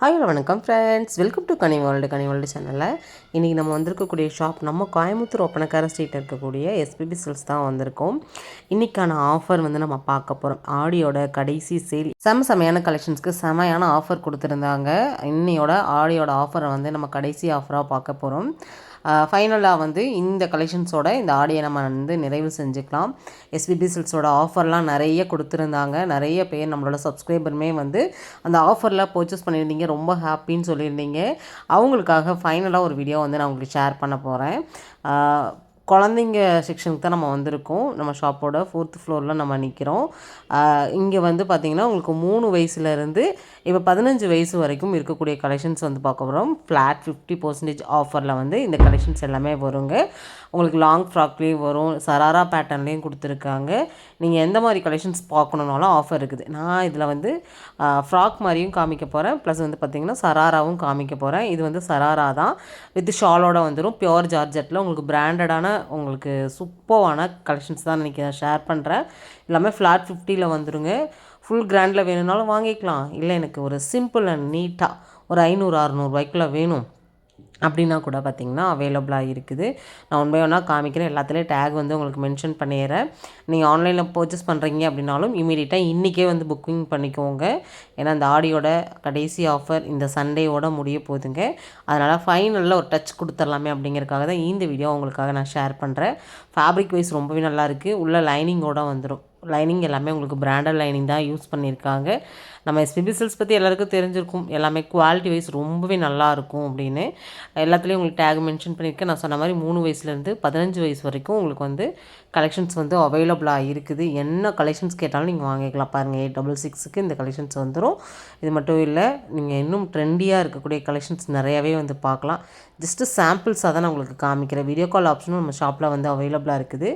Hi வணக்கம் friends welcome to Kani world Kani world சேனலில் இன்றைக்கி நம்ம வந்திருக்கக்கூடிய ஷாப் நம்ம கோயம்புத்தூர் ஒப்பனக்கார ஸ்ட்ரீட்டில் இருக்கக்கூடிய எஸ்பிபி சில்ஸ் தான் வந்திருக்கோம். இன்றைக்கான ஆஃபர் வந்து நம்ம பார்க்க போகிறோம் ஆடியோட கடைசி சேல் செம செமையான கலெக்ஷன்ஸ்க்கு செமையான ஆஃபர் கொடுத்துருந்தாங்க. இன்னையோட ஆடியோட ஆஃபரை வந்து நம்ம கடைசி ஆஃபராக பார்க்க போகிறோம் ஃபைனலாக வந்து இந்த கலெக்ஷன்ஸோட இந்த ஆடியை நம்ம வந்து நிறைவு செஞ்சுக்கலாம். எஸ்பிபி சில்ஸோட ஆஃபர்லாம் நிறைய கொடுத்துருந்தாங்க. நிறைய பேர் நம்மளோட சப்ஸ்கிரைபருமே வந்து அந்த ஆஃபரில் பர்ச்சேஸ் பண்ணியிருந்தீங்க. ரொம்ப ஹாப்பின்னு சொல்லியிருந்தீங்க. அவங்களுக்காக ஃபைனலாக ஒரு வீடியோ வந்து நான் உங்களுக்கு ஷேர் பண்ண போகிறேன் குழந்தைங்க செக்ஷனுக்கு தான் நம்ம வந்திருக்கோம். நம்ம ஷாப்போட ஃபோர்த் ஃப்ளோரில் நம்ம நிற்கிறோம் இங்கே வந்து பார்த்திங்கன்னா உங்களுக்கு மூணு வயசுலேருந்து இப்போ பதினஞ்சு வயசு வரைக்கும் இருக்கக்கூடிய கலெக்ஷன்ஸ் வந்து பார்க்க போகிறோம் ஃப்ளாட் ஃபிஃப்டி பர்சன்டேஜ் ஆஃபரில் வந்து இந்த கலெக்ஷன்ஸ் எல்லாமே வருங்க. உங்களுக்கு லாங் ஃப்ராக்லேயும் வரும் சராரா பேட்டர்ன்லேயும் கொடுத்துருக்காங்க. நீங்கள் எந்த மாதிரி கலெக்ஷன்ஸ் பார்க்கணுன்னாலும் ஆஃபர் இருக்குது. நான் இதில் வந்து ஃப்ராக் மாதிரியும் காமிக்க போகிறேன் ப்ளஸ் வந்து பார்த்திங்கன்னா சராராவும் காமிக்க போகிறேன் இது வந்து சராரா தான். வித் ஷாலோட வந்துடும் பியோர் ஜார்ஜெட்டில் உங்களுக்கு பிராண்டடான உங்களுக்கு சூப்பர்வான கலெக்ஷன்ஸ் தான் இன்றைக்கி நான் ஷேர் பண்ணுறேன் எல்லாமே ஃப்ளாட் ஃபிஃப்டியில் வந்துடுங்க ஃபுல் கிராண்டில் வேணும்னாலும் வாங்கிக்கலாம். இல்லை எனக்கு ஒரு சிம்பிள் அண்ட் நீட்டாக ஒரு ஐநூறு அறநூறுவாய்க்குள்ளே வேணும். அப்படின்னா கூட பார்த்திங்கன்னா அவைலபிளாக இருக்குது. நான் ஒன் பை ஒன்னாக காமிக்கிறேன். எல்லாத்துலேயும் டேக் வந்து உங்களுக்கு மென்ஷன் பண்ணிடுறேன். நீங்கள் ஆன்லைனில் பர்ச்சேஸ் பண்ணுறீங்க அப்படின்னாலும் இமீடியட்டாக இன்றைக்கே வந்து புக்கிங் பண்ணிக்கோங்க. ஏன்னா இந்த ஆடியோட கடைசி ஆஃபர் இந்த சண்டேவோட முடிய போகுதுங்க அதனால் ஃபைனலில் ஒரு டச் கொடுத்துர்லாமே அப்படிங்கிறதுக்காக தான் இந்த வீடியோ உங்களுக்காக நான் ஷேர் பண்ணுறேன் ஃபேப்ரிக் வைஸ் ரொம்பவே நல்லாயிருக்கு உள்ள லைனிங்கோட வந்துடும் லைனிங் எல்லாமே உங்களுக்கு பிராண்டட் லைனிங் தான் யூஸ் பண்ணியிருக்காங்க. நம்ம எஸ்பிபி சில்ஸ் பற்றி எல்லாருக்கும் தெரிஞ்சிருக்கும். எல்லாமே குவாலிட்டி வைஸ் ரொம்பவே நல்லாயிருக்கும் அப்படின்னு. எல்லாத்துலேயும் உங்களுக்கு டேக் மென்ஷன் பண்ணியிருக்கேன் நான் சொன்ன மாதிரி மூணு வயசுலேருந்து பதினஞ்சு வயசு வரைக்கும் உங்களுக்கு வந்து கலெக்ஷன்ஸ் வந்து அவைலபிளாக இருக்குது. என்ன கலெக்ஷன்ஸ் கேட்டாலும் நீங்கள் வாங்கிக்கலாம். பாருங்கள் எயிட் டபுள் சிக்ஸுக்கு இந்த கலெக்ஷன்ஸ் வந்துடும் இது மட்டும் இல்லை நீங்கள் இன்னும் ட்ரெண்டியாக இருக்கக்கூடிய கலெக்ஷன்ஸ் நிறையவே வந்து பார்க்கலாம். ஜஸ்ட்டு சாம்பிள்ஸாக தான் நான் உங்களுக்கு காமிக்கிறேன். வீடியோ கால் ஆப்ஷனும் நம்ம ஷாப்பில் வந்து அவைலபிளாக இருக்குது.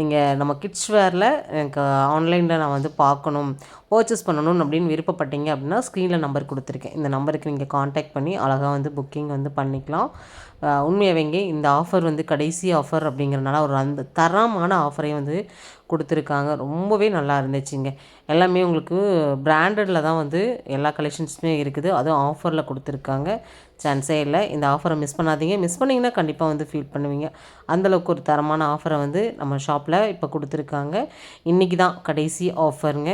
நீங்கள் நம்ம கிட்ஸ் வேரில் எனக்கு ஆன்லைனில் நான் வந்து பார்க்கணும். பர்ச்சேஸ் பண்ணணும் அப்படின்னு விருப்பம் விருப்பப்பட்டீங்க அப்படின்னா ஸ்க்ரீனில் நம்பர் கொடுத்துருக்கேன். இந்த நம்பருக்கு நீங்கள் காண்டாக்ட் பண்ணி அழகாக வந்து புக்கிங் வந்து பண்ணிக்கலாம். உண்மையாகவேங்க இந்த ஆஃபர் வந்து கடைசி ஆஃபர் அப்படிங்கிறனால ஒரு அந்த தரமான ஆஃபரை வந்து கொடுத்துருக்காங்க. ரொம்பவே நல்லா இருந்துச்சுங்க. எல்லாமே உங்களுக்கு பிராண்டடில் தான் வந்து எல்லா கலெக்ஷன்ஸுமே இருக்குது. அதுவும் ஆஃபரில் கொடுத்துருக்காங்க. சான்ஸே இல்லை. இந்த ஆஃபரை மிஸ் பண்ணாதீங்க. மிஸ் பண்ணிங்கன்னா கண்டிப்பாக வந்து ஃபீல் பண்ணுவீங்க. அந்தளவுக்கு ஒரு தரமான ஆஃபரை வந்து நம்ம ஷாப்பில் இப்போ கொடுத்துருக்காங்க. இன்றைக்கி தான் கடைசி ஆஃபருங்க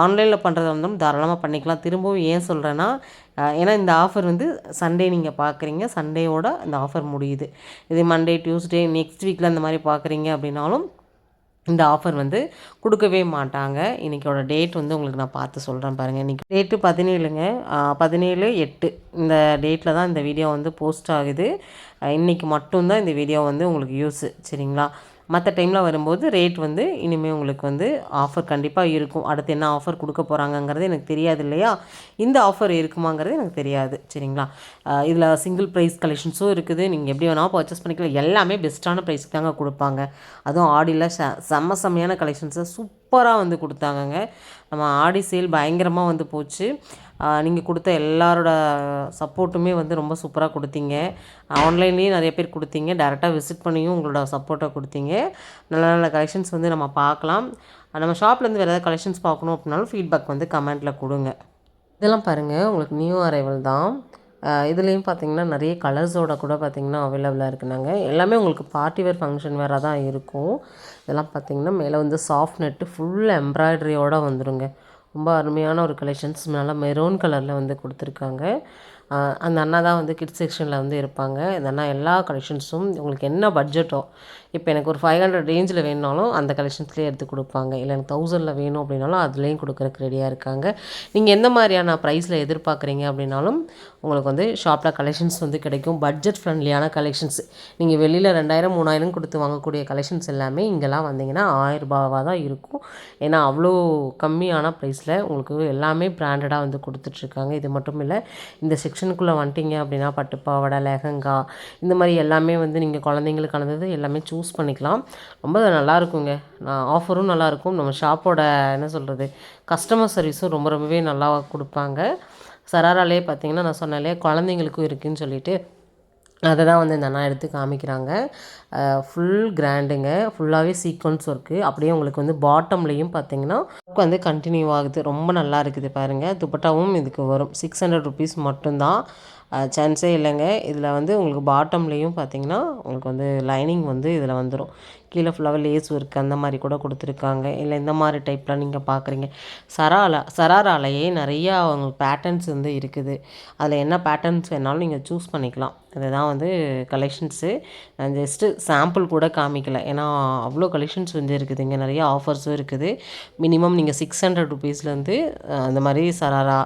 ஆன்லைனில் பண்ணுறதா இருந்தாலும் தாராளமாக பண்ணிக்கலாம். திரும்பவும் ஏன் சொல்கிறேன்னா ஏன்னா இந்த ஆஃபர் வந்து சண்டே நீங்கள் பார்க்குறீங்க சண்டேவோட இந்த ஆஃபர் முடியுது. இது மண்டே டியூஸ்டே நெக்ஸ்ட் வீக்கில் அந்த மாதிரி பார்க்குறீங்க அப்படின்னாலும் இந்த ஆஃபர் வந்து கொடுக்கவே மாட்டாங்க. இன்றைக்கோட டேட் வந்து உங்களுக்கு நான் பார்த்து சொல்கிறேன் பாருங்கள் இன்றைக்கி டேட்டு பதினேழுங்க. பதினேழு எட்டு. இந்த டேட்டில் தான் இந்த வீடியோ வந்து போஸ்ட் ஆகுது. இன்றைக்கி மட்டும்தான் இந்த வீடியோ வந்து உங்களுக்கு யூஸு. சரிங்களா? மற்ற டைமில் வரும்போது ரேட் வந்து இனிமேல் உங்களுக்கு வந்து ஆஃபர் கண்டிப்பாக இருக்கும். அடுத்து என்ன ஆஃபர் கொடுக்க போகிறாங்கங்கிறது எனக்கு தெரியாது இல்லையா? இந்த ஆஃபர் இருக்குமாங்கிறது எனக்கு தெரியாது சரிங்களா? இதில் சிங்கிள் ப்ரைஸ் கலெக்ஷன்ஸும் இருக்குது. நீங்கள் எப்படி வேணால் பர்ச்சேஸ் பண்ணிக்கலாம். எல்லாமே பெஸ்ட்டான ப்ரைஸ்க்கு தாங்க கொடுப்பாங்க. அதுவும் ஆடியில் ச செம்ம செம்மையான கலெக்ஷன்ஸை சூப்பராக வந்து கொடுத்தாங்கங்க. நம்ம ஆடி சேல் பயங்கரமாக வந்து போச்சு. நீங்கள் கொடுத்த எல்லாரோட சப்போர்ட்டுமே வந்து ரொம்ப சூப்பராக கொடுத்தீங்க. ஆன்லைன்லேயும் நிறைய பேர் கொடுத்தீங்க. டேரெக்டாக விசிட் பண்ணியும் உங்களோட சப்போர்ட்டை கொடுத்தீங்க. நல்ல நல்ல கலெக்ஷன்ஸ் வந்து நம்ம பார்க்கலாம். நம்ம ஷாப்லேருந்து வேறு ஏதாவது கலெக்ஷன்ஸ் பார்க்கணும் அப்படின்னாலும் ஃபீட்பேக் வந்து கமெண்ட்டில் கொடுங்க. இதெல்லாம் பாருங்கள் உங்களுக்கு நியூ அரைவல் தான். இதுலேயும் பார்த்தீங்கன்னா நிறைய கலர்ஸோட கூட பார்த்திங்கன்னா அவைலபிளாக இருக்குனாங்க. எல்லாமே உங்களுக்கு பார்ட்டி வேர் ஃபங்க்ஷன் வேறு தான் இருக்கும். இதெல்லாம் பார்த்திங்கன்னா மேலே வந்து சாஃப்ட் நெட்டு ஃபுல் எம்ப்ராய்டரியோடு வந்துடுங்க ரொம்ப அருமையான ஒரு கலெக்ஷன்ஸ் நல்லா மெரூன் கலரில் வந்து கொடுத்துருக்காங்க. அந்த அண்ணா தான் வந்து கிட்ஸ் செக்ஷனில் வந்து இருப்பாங்க. இந்த அண்ணா எல்லா கலெக்ஷன்ஸும் உங்களுக்கு என்ன பட்ஜெட்டோ இப்போ எனக்கு ஒரு ஃபைவ் ஹண்ட்ரட் ரேஞ்சில் வேணுனாலும் அந்த கலெக்ஷன்ஸ்லேயே எடுத்து கொடுப்பாங்க. இல்லை எனக்கு தௌசண்டில் வேணும் அப்படின்னாலும் அதுலேயும் கொடுக்குறக்கு ரெடியாக இருக்காங்க. நீங்கள் எந்த மாதிரியான ப்ரைஸில் எதிர்பார்க்குறீங்க அப்படின்னாலும் உங்களுக்கு வந்து ஷாப்பில் கலெக்ஷன்ஸ் வந்து கிடைக்கும். பட்ஜெட் ஃப்ரெண்ட்லியான கலெக்ஷன்ஸ் நீங்கள் வெளியில் ரெண்டாயிரம் மூணாயிரம் கொடுத்து வாங்கக்கூடிய கலெக்ஷன்ஸ் எல்லாமே இங்கெல்லாம் வந்தீங்கன்னா ஆயிரரூபாவாக தான் இருக்கும். ஏன்னா அவ்வளோ கம்மியான ப்ரைஸில் உங்களுக்கு எல்லாமே பிராண்டடாக வந்து கொடுத்துட்ருக்காங்க. இது மட்டும் இல்லை இந்த செக்ஷனுக்குள்ளே வந்துட்டீங்க அப்படின்னா பட்டுப்பாவடை லெஹங்கா இந்த மாதிரி எல்லாமே வந்து நீங்கள் குழந்தைங்களுக்கு கலந்தது எல்லாமே சூஸ் சூஸ் பண்ணிக்கலாம். ரொம்ப நல்லா இருக்குங்க நான் ஆஃபரும் நல்லாயிருக்கும். நம்ம ஷாப்போட என்ன சொல்கிறது கஸ்டமர் சர்வீஸும் ரொம்ப ரொம்பவே நல்லா கொடுப்பாங்க. சராராலே பார்த்தீங்கன்னா நான் சொன்னாலே குழந்தைங்களுக்கும் இருக்குதுன்னு சொல்லிட்டு அதை தான் வந்து இந்த அண்ணா எடுத்து காமிக்கிறாங்க. ஃபுல் கிராண்டுங்க ஃபுல்லாகவே சீக்வன்ஸ் ஒர்க்கு அப்படியே உங்களுக்கு வந்து பாட்டம்லேயும் பார்த்தீங்கன்னா வந்து கண்டினியூ ஆகுது. ரொம்ப நல்லா இருக்குது பாருங்கள் துப்பட்டாவும் இதுக்கு வரும். சிக்ஸ் ஹண்ட்ரட் ருபீஸ் மட்டும்தான். சான்ஸே இல்லைங்க. இதில் வந்து உங்களுக்கு பாட்டம்லேயும் பார்த்தீங்கன்னா உங்களுக்கு வந்து லைனிங் வந்து இதில் வந்துடும் கீழே ஃபுல்லாகவே லேஸ் ஒர்க் அந்த மாதிரி கூட கொடுத்துருக்காங்க. இல்லை இந்த மாதிரி டைப்லாம் நீங்கள் பார்க்குறீங்க சராலா சராராலேயே நிறையா அவங்க பேட்டர்ன்ஸ் வந்து இருக்குது. அதில் என்ன பேட்டர்ன்ஸ் வேணாலும் நீங்கள் சூஸ் பண்ணிக்கலாம். இதுதான் வந்து கலெக்ஷன்ஸு நான் ஜஸ்ட்டு சாம்பிள் கூட காமிக்கல. ஏன்னா அவ்வளோ கலெக்ஷன்ஸ் வந்து இருக்குது. இங்கே நிறைய ஆஃபர்ஸும் இருக்குது. மினிமம் நீங்கள் சிக்ஸ் ஹண்ட்ரட் ருபீஸ்லேருந்து அந்த மாதிரி சராரா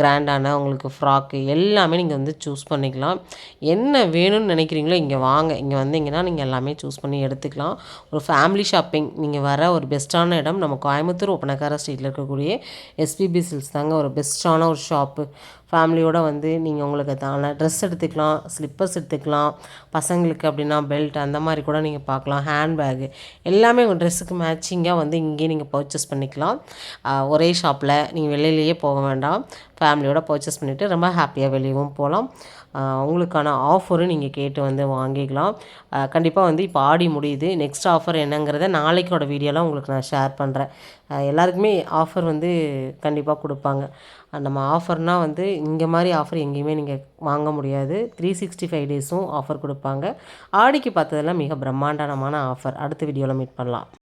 கிராண்டான உங்களுக்கு ஃப்ராக்கு எல்லாமே நீங்கள் வந்து சூஸ் பண்ணிக்கலாம். என்ன வேணும்னு நினைக்கிறீங்களோ இங்கே வாங்க. இங்கே வந்தீங்கன்னா நீங்கள் எல்லாமே சூஸ் பண்ணி எடுத்துக்கலாம். ஒரு ஃபேமிலி ஷாப்பிங் நீங்கள் வர ஒரு பெஸ்ட்டான இடம் நம்ம கோயம்புத்தூர் ஒப்பனக்கார ஸ்ட்ரீட்டில் இருக்கக்கூடிய எஸ்பிபி சில்ஸ் தாங்க ஒரு பெஸ்ட்டான ஒரு ஷாப்பு ஃபேமிலியோடு வந்து நீங்கள் உங்களுக்கு தான ட்ரெஸ் எடுத்துக்கலாம் ஸ்லிப்பர்ஸ் எடுத்துக்கலாம் பசங்களுக்கு அப்படின்னா பெல்ட் அந்த மாதிரி கூட நீங்கள் பார்க்கலாம் ஹேண்ட்பேகு எல்லாமே உங்கள் ட்ரெஸ்ஸுக்கு மேட்சிங்காக வந்து இங்கேயே நீங்கள் பர்ச்சேஸ் பண்ணிக்கலாம். ஒரே ஷாப்பில் நீங்கள் வெளியிலேயே போக வேண்டாம். ஃபேமிலியோட பர்ச்சேஸ் பண்ணிவிட்டு ரொம்ப ஹாப்பியாக வெளியவும் போகலாம். உங்களுக்கான ஆஃபரும் நீங்கள் கேட்டு வந்து வாங்கிக்கலாம். கண்டிப்பாக வந்து இப்போ ஆடி முடியுது. நெக்ஸ்ட் ஆஃபர் என்னங்கிறத நாளைக்கோட வீடியோலாம் உங்களுக்கு நான் ஷேர் பண்ணுறேன் எல்லாருக்குமே ஆஃபர் வந்து கண்டிப்பாக கொடுப்பாங்க. நம்ம ஆஃபர்னால் வந்து இங்கே மாதிரி ஆஃபர் எங்கேயுமே நீங்கள் வாங்க முடியாது. த்ரீ சிக்ஸ்டி ஃபைவ் டேஸும் ஆஃபர் கொடுப்பாங்க. ஆடிக்கு பார்த்ததெல்லாம் மிக பிரம்மாண்டமான ஆஃபர் அடுத்த வீடியோவில் மீட் பண்ணலாம்.